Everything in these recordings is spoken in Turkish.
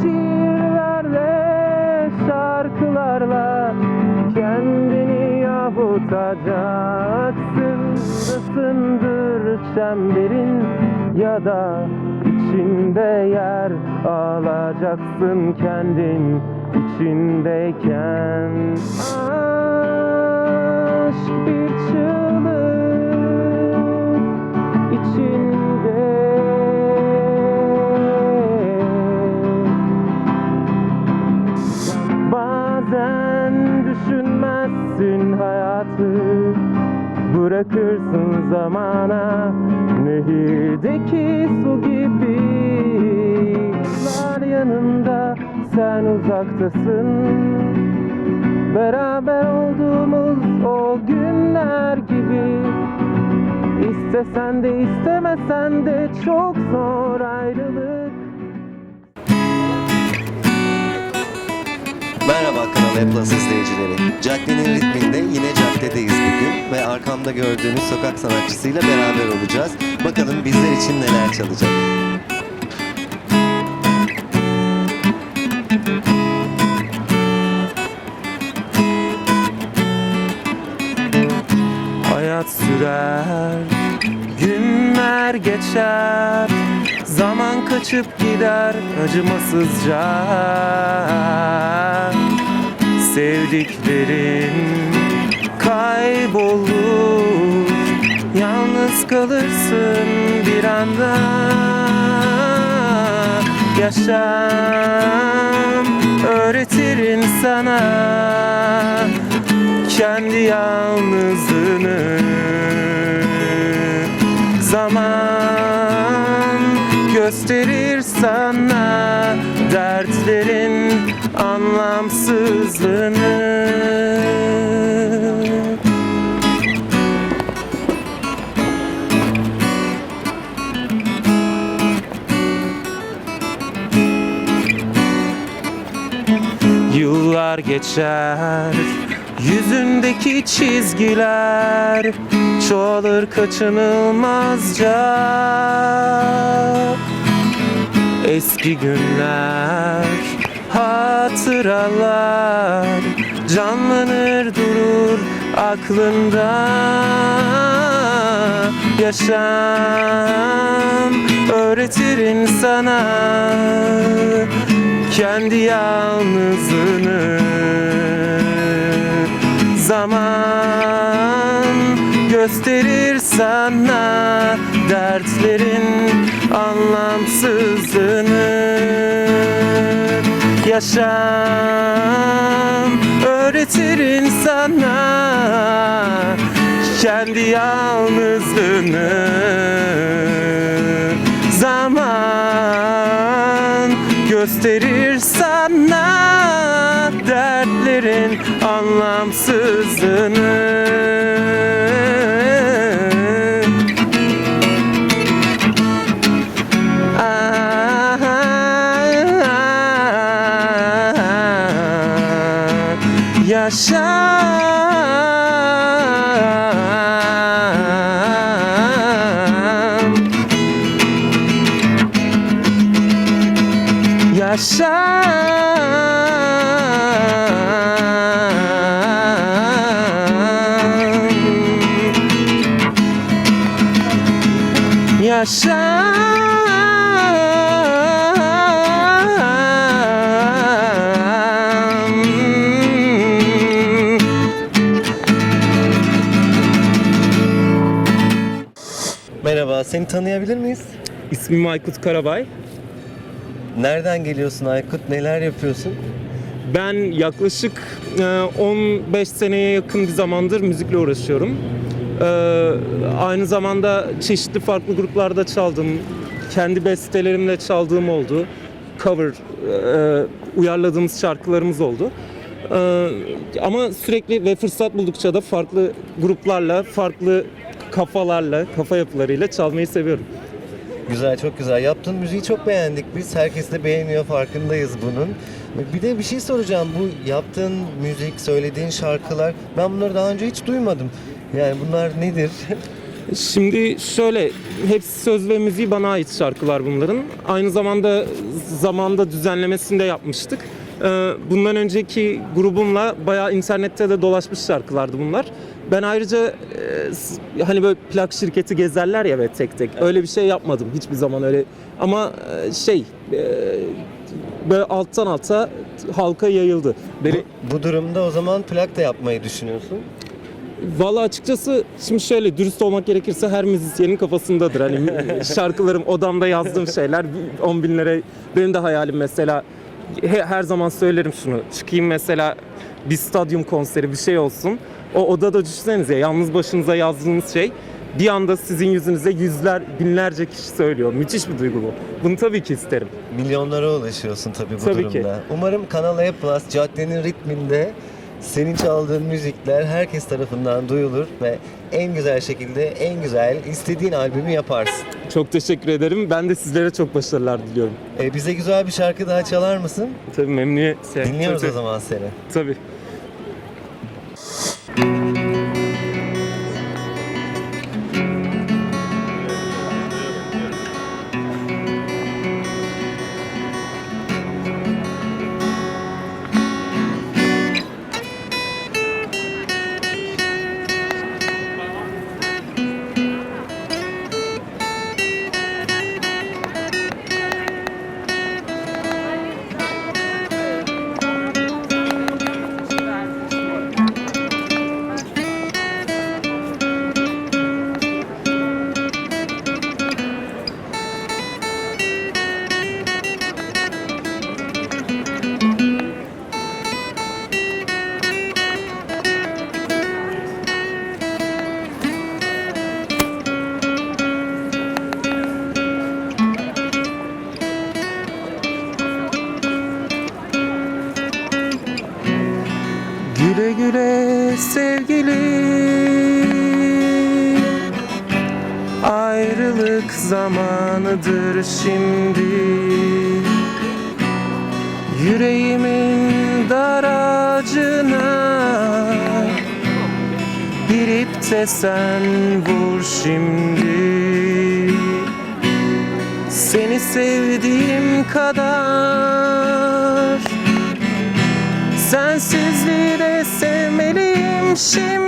Şiirlerle, şarkılarla kendini avutacaksın Isındır çemberin ya da içinde yer alacaksın kendin içindeyken. Aşk bir çığlık Bırakırsın zamana Nehirdeki su gibi. Yıllar yanında sen uzaktasın. Beraber olduğumuz o günler gibi. İstesen de istemesen de çok zor ayrılık Merhaba Kanal E Plus izleyicileri. Caddenin ritminde yine caddedeyiz bugün ve arkamda gördüğünüz sokak sanatçısıyla beraber olacağız. Bakalım bizler için neler çalacak. Hayat sürer, günler geçer Zaman kaçıp gider acımasızca Sevdiklerin kaybolur. Yalnız kalırsın bir anda. Yaşam öğretir insana kendi yalnızlığını. Zaman gösterir sana dertlerin anlamsızlığını. Yıllar geçer Yüzündeki çizgiler Çoğalır kaçınılmazca. Eski günler Hatıralar Canlanır durur aklında. Yaşam öğretir insana kendi yalnızlığını. Zaman gösterir sana dertlerin anlamsızlığını Yaşam öğretir insana kendi yalnızlığını Zaman gösterir sana dertlerin anlamsızlığını seni tanıyabilir miyiz? İsmim Aykut Karabay. Nereden geliyorsun Aykut? Neler yapıyorsun? Ben yaklaşık e, 15 seneye yakın bir zamandır müzikle uğraşıyorum. E, Aynı zamanda çeşitli farklı gruplarda çaldım. Kendi bestelerimle çaldığım oldu. Cover, e, uyarladığımız şarkılarımız oldu. E, Ama sürekli ve fırsat buldukça da farklı gruplarla, farklı kafalarla, kafa yapılarıyla çalmayı seviyorum. Güzel, çok güzel. Yaptığın müziği çok beğendik biz. Herkes de beğeniyor, farkındayız bunun. Bir de bir şey soracağım. Bu yaptığın müzik, söylediğin şarkılar, ben bunları daha önce hiç duymadım. Yani bunlar nedir? Şimdi şöyle, hepsi söz ve müziği bana ait şarkılar bunların. Aynı zamanda zamanda düzenlemesini de yapmıştık. Ee, Bundan önceki grubumla bayağı internette de dolaşmış şarkılardı bunlar. Ben ayrıca e, hani böyle plak şirketi gezerler ya ve tek tek. Öyle bir şey yapmadım hiçbir zaman öyle. Ama e, şey e, böyle alttan alta halka yayıldı. Beni Bu durumda o zaman plak da yapmayı düşünüyorsun. Valla açıkçası şimdi şöyle dürüst olmak gerekirse her müzisyenin kafasındadır. Hani şarkılarım odamda yazdığım şeyler 10 binlere benim de hayalim mesela he- her zaman söylerim şunu çıkayım mesela bir stadyum konseri bir şey olsun. O odada düşünsenize yalnız başınıza yazdığınız şey bir anda sizin yüzünüze yüzler binlerce kişi söylüyor. Müthiş bir duygu bu. Bunu tabii ki isterim. Milyonlara ulaşıyorsun tabii bu Tabii ki. durumda. Umarım Kanal E Plus caddenin ritminde senin çaldığın müzikler herkes tarafından duyulur ve en güzel şekilde en güzel istediğin albümü yaparsın. Çok teşekkür ederim. Ben de sizlere çok başarılar diliyorum. E, bize güzel bir şarkı daha çalar mısın? Tabii memnuniyetle. Dinliyoruz Tabii, o zaman seni. Tabii. İpte sen vur şimdi. Seni sevdiğim kadar. Sensizliği de sevmeliyim şimdi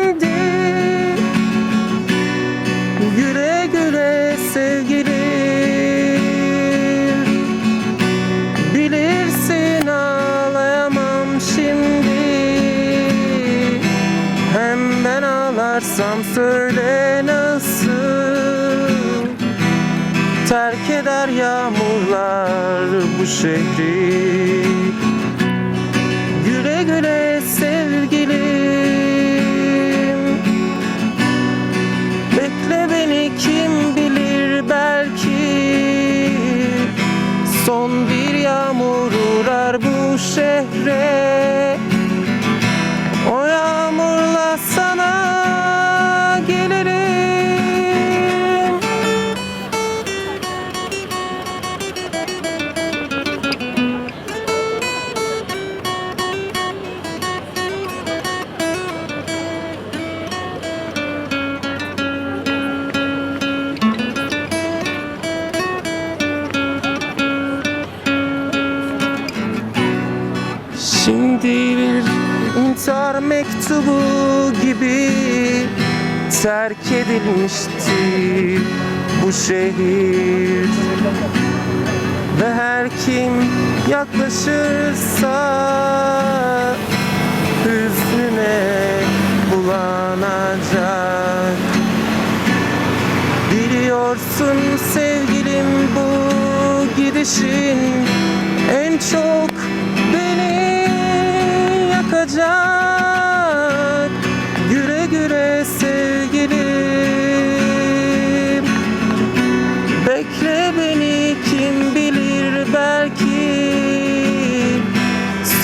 şehri şehir Ve her kim yaklaşırsa hüznüne bulanacak. Biliyorsun sevgilim bu gidişin en çok beni yakacak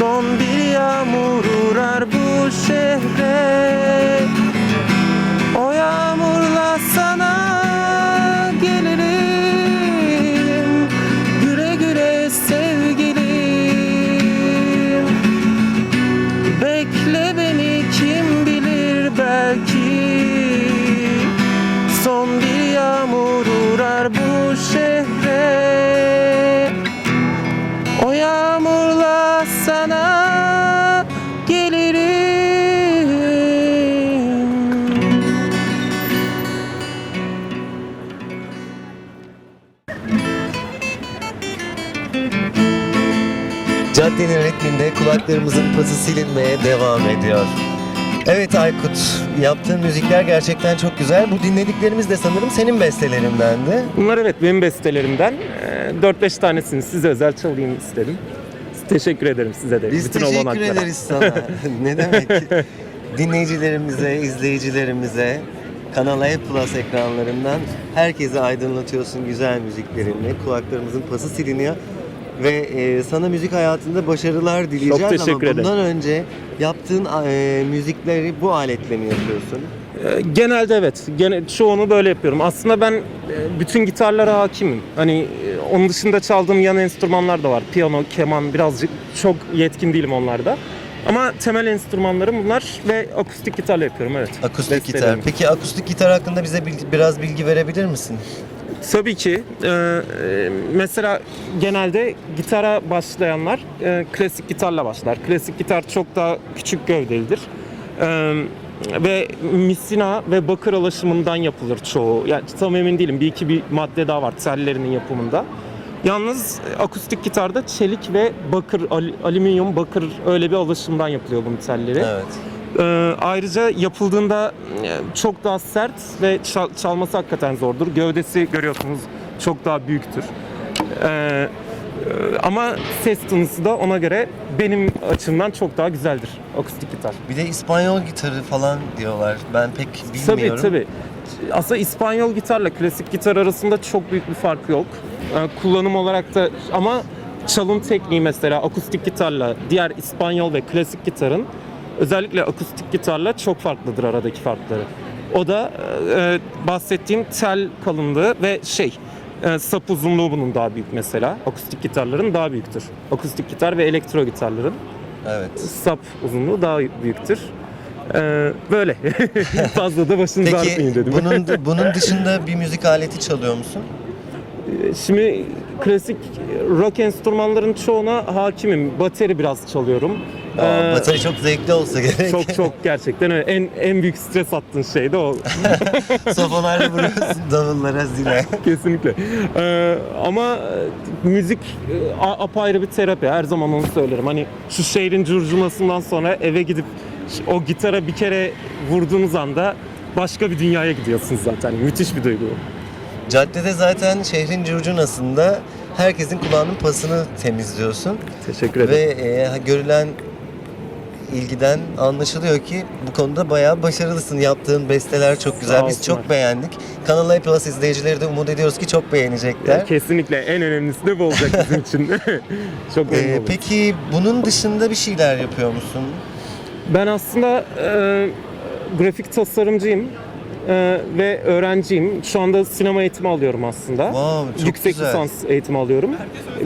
Son bir yağmur uğrar bu şehre kulaklarımızın pası silinmeye devam ediyor. Evet Aykut, yaptığın müzikler gerçekten çok güzel. Bu dinlediklerimiz de sanırım senin bestelerindendi. Bunlar evet benim bestelerimden. Ee, 4-5 tanesini size özel çalayım istedim. Teşekkür ederim size de. Biz bütün teşekkür ederiz sana. ne demek? Dinleyicilerimize, izleyicilerimize, Kanal E Plus ekranlarından herkesi aydınlatıyorsun güzel müziklerinle. Kulaklarımızın pası siliniyor. Ve e, sana müzik hayatında başarılar dileyeceğiz ama teşekkür ederim. bundan önce yaptığın e, müzikleri bu aletle mi yapıyorsun? Ee, Genelde evet. Gene, çoğunu böyle yapıyorum. Aslında ben e, bütün gitarlara hakimim. Hani e, onun dışında çaldığım yan enstrümanlar da var. Piyano, keman birazcık çok yetkin değilim onlarda. Ama temel enstrümanlarım bunlar ve akustik gitarla yapıyorum evet. Akustik gitar. Bestelerim. Peki akustik gitar hakkında bize bil- biraz bilgi verebilir misin? Tabii ki. Ee, mesela genelde gitara başlayanlar e, klasik gitarla başlar. Klasik gitar çok daha küçük gövdelidir. Ee, ve misina ve bakır alaşımından yapılır çoğu. Yani tam emin değilim. Bir iki bir madde daha var tellerinin yapımında. Yalnız akustik gitarda çelik ve bakır, al- alüminyum, bakır öyle bir alaşımdan yapılıyor bunun telleri. Evet. Ee, ayrıca yapıldığında e, çok daha sert ve çal- çalması hakikaten zordur. Gövdesi görüyorsunuz çok daha büyüktür. Ee, e, ama ses tınısı da ona göre benim açımdan çok daha güzeldir akustik gitar. Bir de İspanyol gitarı falan diyorlar. Ben pek Tabii bilmiyorum. tabii. Aslında İspanyol gitarla klasik gitar arasında çok büyük bir fark yok. Ee, kullanım olarak da ama çalım tekniği mesela akustik gitarla diğer İspanyol ve klasik gitarın özellikle akustik gitarla çok farklıdır aradaki farkları. O da e, bahsettiğim tel kalınlığı ve şey e, sap uzunluğu bunun daha büyük mesela. Akustik gitarların daha büyüktür. Akustik gitar ve elektro gitarların Evet. sap uzunluğu daha büyüktür. Ee, böyle. Fazla da başınızı ağrıtmayın Peki dedim. bunun bunun dışında bir müzik aleti çalıyor musun? Şimdi klasik rock enstrümanların çoğuna hakimim. Bateri biraz çalıyorum. Aa, Ee, çok zevkli olsa gerek. çok çok gerçekten öyle. En en büyük stres attığın şey de o. Sofonarla vuruyorsun davullara zile. Kesinlikle. Ee, ama e, müzik e, a- apayrı bir terapi. Her zaman onu söylerim. Hani şu şehrin curcunasından sonra eve gidip o gitara bir kere vurduğunuz anda başka bir dünyaya gidiyorsunuz zaten. Müthiş bir duygu. Caddede zaten şehrin curcunasında herkesin kulağının pasını temizliyorsun. Teşekkür ederim. Ve e, görülen ilgiden anlaşılıyor ki bu konuda bayağı başarılısın. Yaptığın besteler çok güzel. Biz çok beğendik. Kanal E Plus izleyicileri de umut ediyoruz ki çok beğenecekler. Kesinlikle en önemlisi de bu olacak bizim için. Çok memnun Ee, peki bunun dışında bir şeyler yapıyor musun? Ben aslında e, grafik tasarımcıyım e, ve öğrenciyim. Şu anda sinema eğitimi alıyorum aslında. Wow, çok Yüksek güzel. lisans eğitimi alıyorum.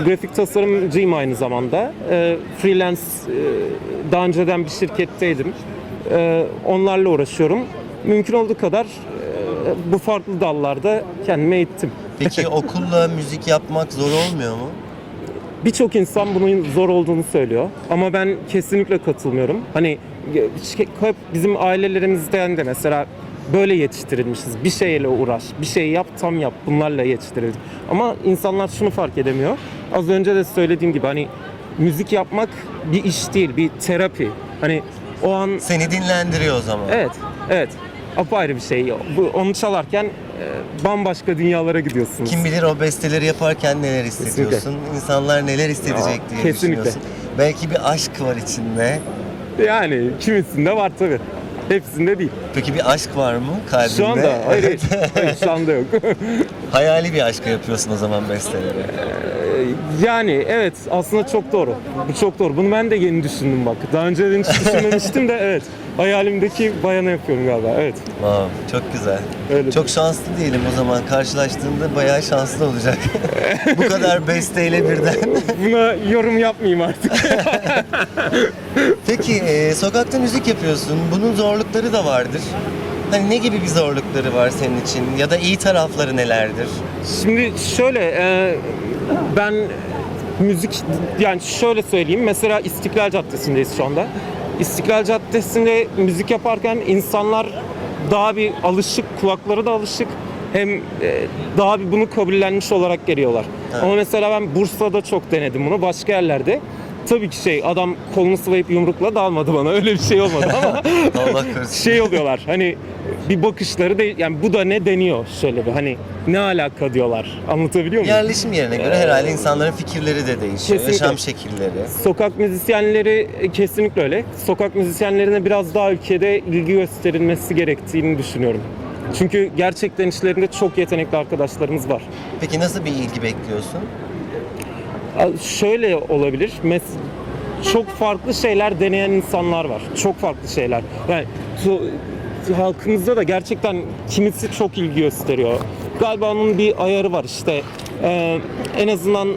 Grafik tasarımcıyım aynı zamanda. E, freelance e, daha önceden bir şirketteydim. E, onlarla uğraşıyorum. Mümkün olduğu kadar e, bu farklı dallarda kendimi eğittim. Peki okulla müzik yapmak zor olmuyor mu? Birçok insan bunun zor olduğunu söylüyor ama ben kesinlikle katılmıyorum. Hani şey- hep bizim ailelerimizden de mesela böyle yetiştirilmişiz. Bir şeyle uğraş, bir şey yap, tam yap. Bunlarla yetiştirildik. Ama insanlar şunu fark edemiyor. Az önce de söylediğim gibi hani müzik yapmak bir iş değil, bir terapi. Hani o an Seni dinlendiriyor o zaman. evet, evet apayrı bir şey. Bu, onu çalarken e, bambaşka dünyalara gidiyorsunuz. Kim bilir o besteleri yaparken neler hissediyorsun, insanlar neler hissedecek Ya, diye kesinlikle. düşünüyorsun. Belki bir aşk var içinde. Yani kimisinde var tabii. Hepsinde değil. Peki bir aşk var mı kalbinde? Şu anda hayır, hayır, hayır şu anda yok. Hayali bir aşkla yapıyorsun o zaman besteleri. Yani evet aslında çok doğru. Bu çok doğru. Bunu ben de yeni düşündüm bak. Daha önce hiç düşünmemiştim de evet. Hayalimdeki bayana yapıyorum galiba. Evet. Wow, çok güzel. Öyle. Çok şanslı diyelim o zaman. Karşılaştığında bayağı şanslı olacak. Bu kadar besteyle birden. Buna yorum yapmayayım artık. Peki e, sokakta müzik yapıyorsun. Bunun zorlukları da vardır. Hani ne gibi bir zorlukları var senin için? Ya da iyi tarafları nelerdir? Şimdi şöyle e, ben müzik yani şöyle söyleyeyim mesela İstiklal Caddesi'ndeyiz şu anda. İstiklal Caddesi'nde müzik yaparken insanlar daha bir alışık, kulakları da alışık hem e, daha bir bunu kabullenmiş olarak geliyorlar. Evet. Ama mesela ben Bursa'da çok denedim bunu başka yerlerde. Tabii ki şey adam kolunu sıvayıp yumrukla dalmadı bana öyle bir şey olmadı ama Allah şey oluyorlar hani bir bakışları değil yani bu da ne deniyor şöyle bir hani ne alaka diyorlar anlatabiliyor muyum? Yerleşim yerine göre herhalde insanların fikirleri de değişiyor. Kesinlikle. Yaşam şekilleri. Sokak müzisyenleri e, kesinlikle öyle. Sokak müzisyenlerine biraz daha ülkede ilgi gösterilmesi gerektiğini düşünüyorum. Çünkü gerçekten işlerinde çok yetenekli arkadaşlarımız var. Peki nasıl bir ilgi bekliyorsun? Şöyle olabilir. Mes çok farklı şeyler deneyen insanlar var. Çok farklı şeyler. Yani halkımızda da gerçekten kimisi çok ilgi gösteriyor. Galiba onun bir ayarı var işte. Ee, en azından e,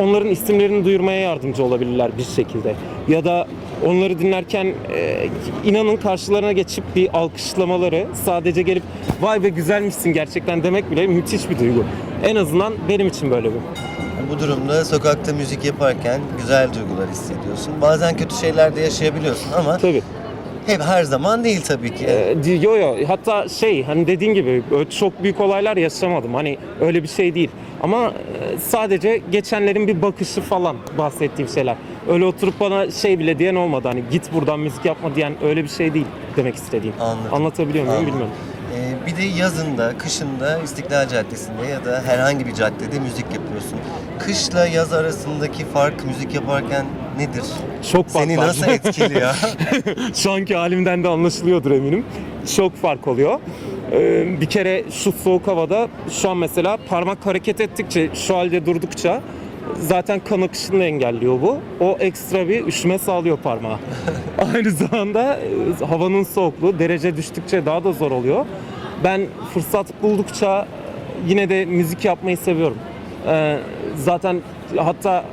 onların isimlerini duyurmaya yardımcı olabilirler bir şekilde. Ya da onları dinlerken e, inanın karşılarına geçip bir alkışlamaları sadece gelip vay be güzelmişsin gerçekten demek bile müthiş bir duygu. En azından benim için böyle bu. Bu durumda sokakta müzik yaparken güzel duygular hissediyorsun. Bazen kötü şeyler de yaşayabiliyorsun ama Tabii. hep her zaman değil tabii ki. Ee, di- yo yo hatta şey hani dediğin gibi çok büyük olaylar yaşamadım hani öyle bir şey değil ama e, sadece geçenlerin bir bakışı falan bahsettiğim şeyler öyle oturup bana şey bile diyen olmadı hani git buradan müzik yapma diyen öyle bir şey değil demek istediğim Anladım. anlatabiliyor muyum Anladım. bilmiyorum bir de yazında, kışında İstiklal Caddesi'nde ya da herhangi bir caddede müzik yapıyorsun. Kışla yaz arasındaki fark müzik yaparken nedir? çok fark Seni var. nasıl etkiliyor? şu anki halimden de anlaşılıyordur eminim. Çok fark oluyor. Ee, bir kere şu soğuk havada şu an mesela parmak hareket ettikçe şu halde durdukça zaten kan akışını engelliyor bu. O ekstra bir üşüme sağlıyor parmağa. Aynı zamanda e, havanın soğukluğu derece düştükçe daha da zor oluyor. Ben fırsat buldukça yine de müzik yapmayı seviyorum. Ee, zaten hatta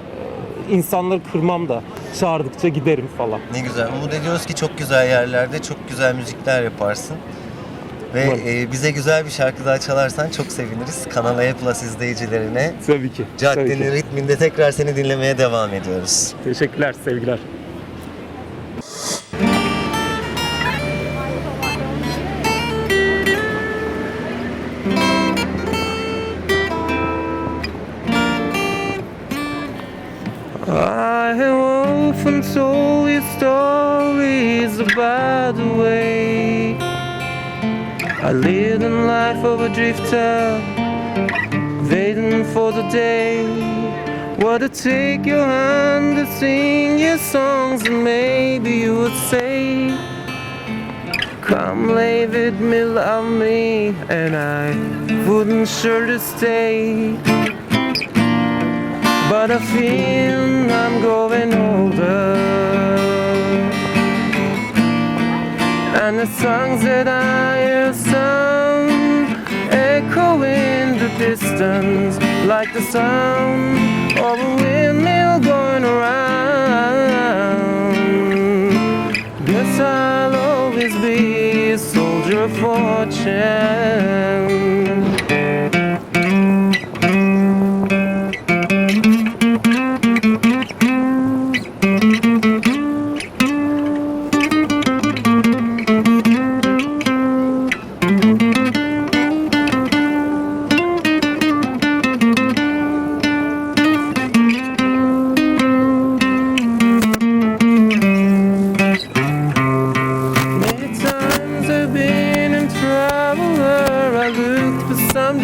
insanları kırmam da çağırdıkça giderim falan. ne güzel. Umut ediyoruz ki çok güzel yerlerde çok güzel müzikler yaparsın. Ve Umarım. e, bize güzel bir şarkı daha çalarsan çok seviniriz. Kanal E Plus izleyicilerine Tabii ki. tabii caddenin ki. ritminde tekrar seni dinlemeye devam ediyoruz. Teşekkürler, sevgiler. Told you stories about the way. I lived in life of a drifter, waiting for the day. What to take your hand to sing your songs and maybe you would say Come lay with me, love me And I wouldn't sure to stay But I feel I'm growing older. And the songs that I have sung Echo in the distance Like the sound of a windmill going around. Guess I'll always be a soldier of fortune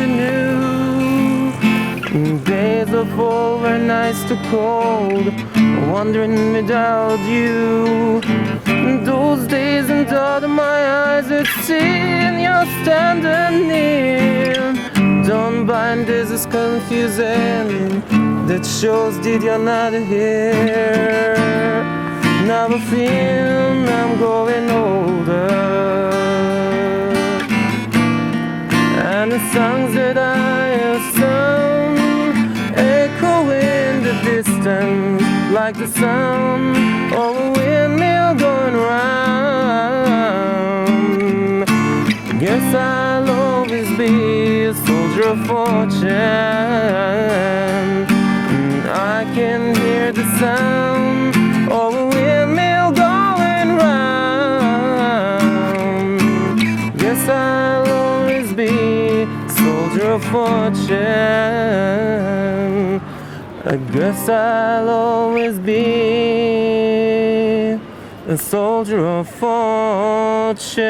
new. Days of old were nice to cold, wandering without you. Those days and thought of my eyes had seen you're standing near. Don't bind this is confusing. That shows did you're not here. Now I feel I'm growing older And the songs that I have sung Echo in the distance Like the sound of a windmill going round. Guess I'll always be a soldier of fortune. I can hear the sound of fortune. I guess I'll always be a soldier of fortune.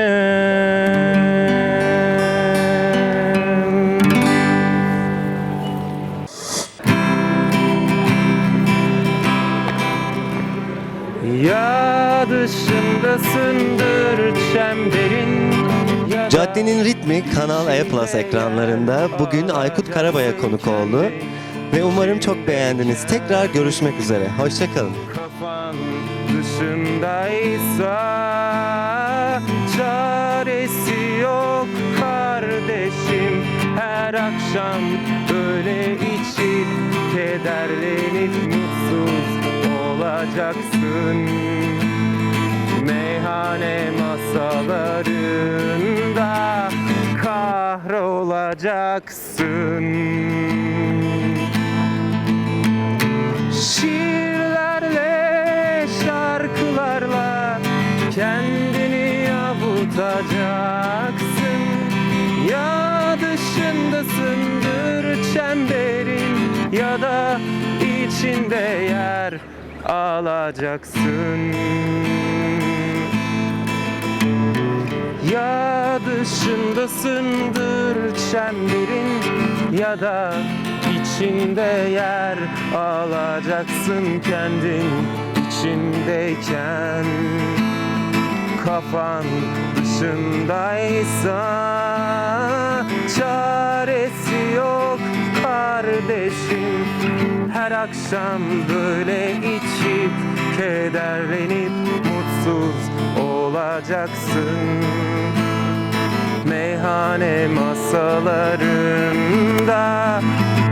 Ya dışındasındır çemberin ya da- Caddenin ritmi Kanal E Plus ekranlarında bugün Aykut Karabaya konuk oldu. Ve umarım çok beğendiniz. Tekrar görüşmek üzere. Hoşçakalın. kafan dışındaysa çaresi yok kardeşim her akşam böyle içip kederlenip mutsuz olacaksın meyhane masalarında kahrolacaksın. Şiirlerle, şarkılarla kendini avutacaksın Ya dışındasındır çemberin ya da içinde yer alacaksın ya dışındasındır çemberin ya da içinde yer alacaksın kendin içindeyken. Kafan dışındaysa çaresi yok kardeşim. Her akşam böyle içip kederlenip mutsuz olacaksın. Meyhane masalarında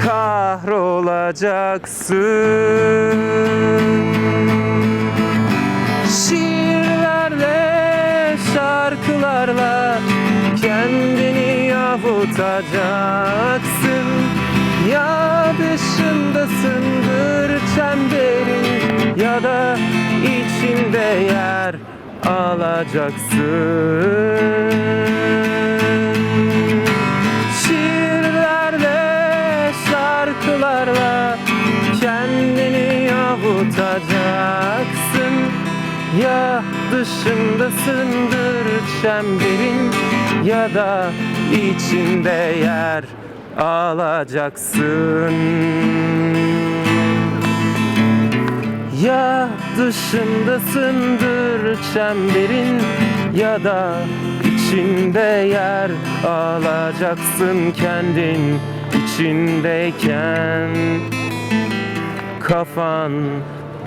kahrolacaksın. Şiirlerle, şarkılarla kendini avutacaksın Ya dışındasındır çemberin ya da içinde yer alacaksın Şiirlerle, şarkılarla kendini avutacaksın Ya dışındasındır çemberin ya da içinde yer alacaksın ya dışındasındır çemberin ya da içinde yer alacaksın kendin içindeyken. Kafan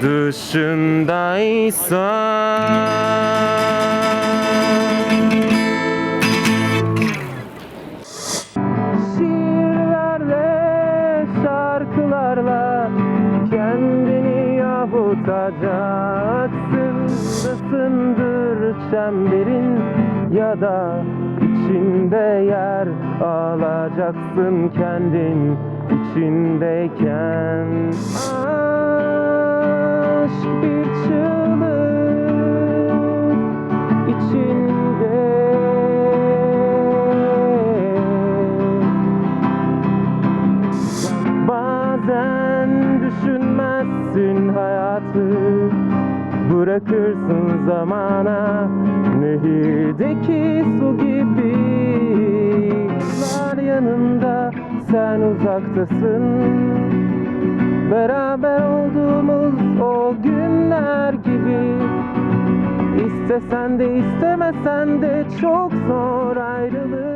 dışındaysa avutacaksın Dışındır çemberin ya da içinde yer alacaksın kendin içindeyken. Aşk bir çığlık içinde Bırakırsın zamana. Nehirdeki su gibi Yıllar yanında sen uzaktasın. Beraber olduğumuz o günler gibi İstesen de istemesen de çok zor ayrılık